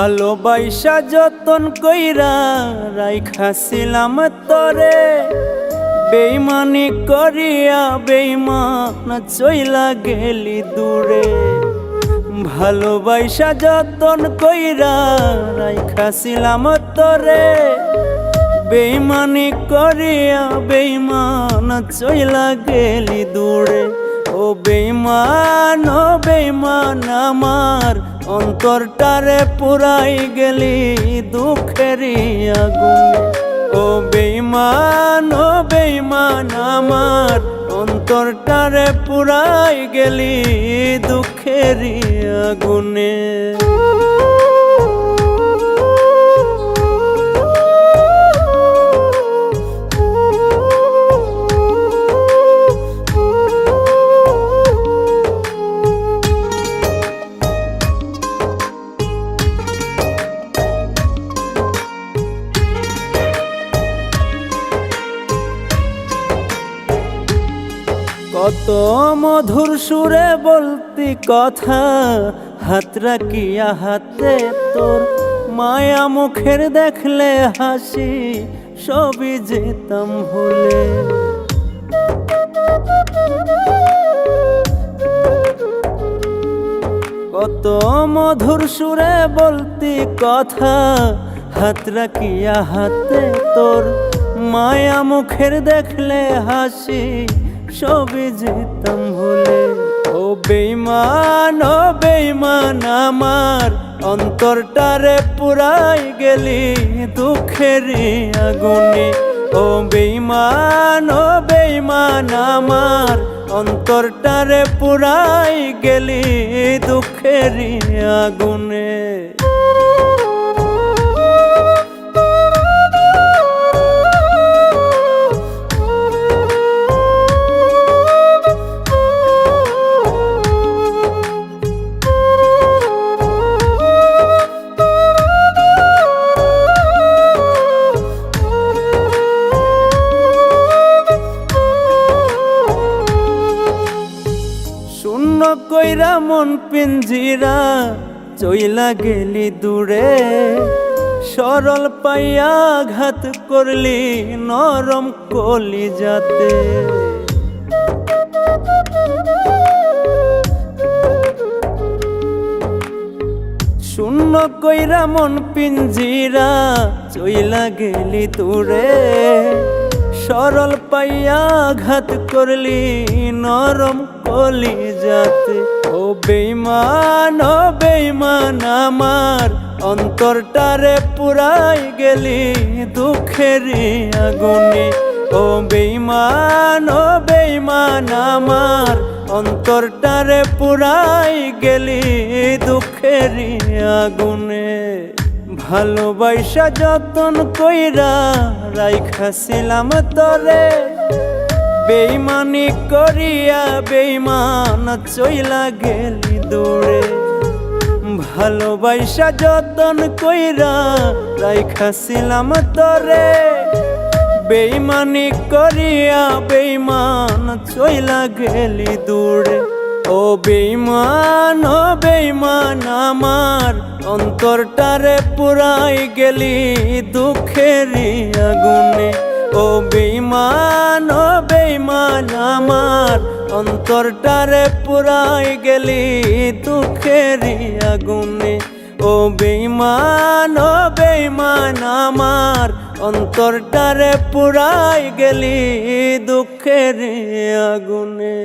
ভালোবাসা যতন কইরা রাইখাছিলাম তরে। বেইমানি করিয়া বেইমান চইলা গেলি দূরে। ভালোবাসা যতন কইরা রাইখাছিলাম তরে। বেইমানি করিয়া বেইমান চইলা গেলি দূরে। ও বেইমান ও বেইমান। আমার, অন্তরটারে পুরাই গেলি দুঃখেরই আগুন। ও বেইমান ও বেইমান আমার, অন্তরটারে পুরাই গেলি দুঃখেরই আগুনে। কত মধুর সুরে বলতি কথা, হাত রাখিয়া হাতে তোর মায়া মুখের দেখলে হাসি, সবই যেতাম ভুলে। কত মধুর সুরে বলতি কথা, হাত রাখিয়া হাতে তোর মায়া মুখের দেখলে হাসি সবই যেতাম ভুলে। ও বেইমান ও বেইমান আমার অন্তরটারে পুরাই গেলি দুঃখের আগুনে। ও বেইমান ও বেইমান আমার অন্তরটারে পুরাই গেলি দুঃখের আগুনে। কইরা মন পিঞ্জিরা, চইলা গেলি দূরে। সরল পাইয়া ঘাত করলি নরম কলি যাতে শূন্য কইরা মন পিঞ্জিরা, চইলা গেলি দূরে। সরল পাইয়া ঘাত করলি নরম কলি যাতে, ও বেইমান ও বেইমান আমার। অন্তরটারে পুরাই গেলি দুঃখের আগুনে। ও বেইমান ও বেইমান আমার। অন্তরটারে পুরাই গেলি দুঃখের আগুনে। ভালোবাসা যতন কইরা রাইখাছিলাম তরে। বেইমানি করিয়া বেইমান চইলা গেলি দূরে। ভালোবাসা যতন কইরা রাইখাছিলাম তরে। বেইমানি করিয়া বেইমান চইলা গেলি দূরে। ও বেইমান ও বেইমান আমার অন্তরটারে পুরাই গেলি দুঃখের আগুনে। ও বেইমান ও বেইমান আমার, অন্তরটারে পুরাই গেলি দুঃখের আগুনে। ও বেইমান ও বেইমান আমার, অন্তরটারে পুরাই গেলি দুঃখের আগুনে।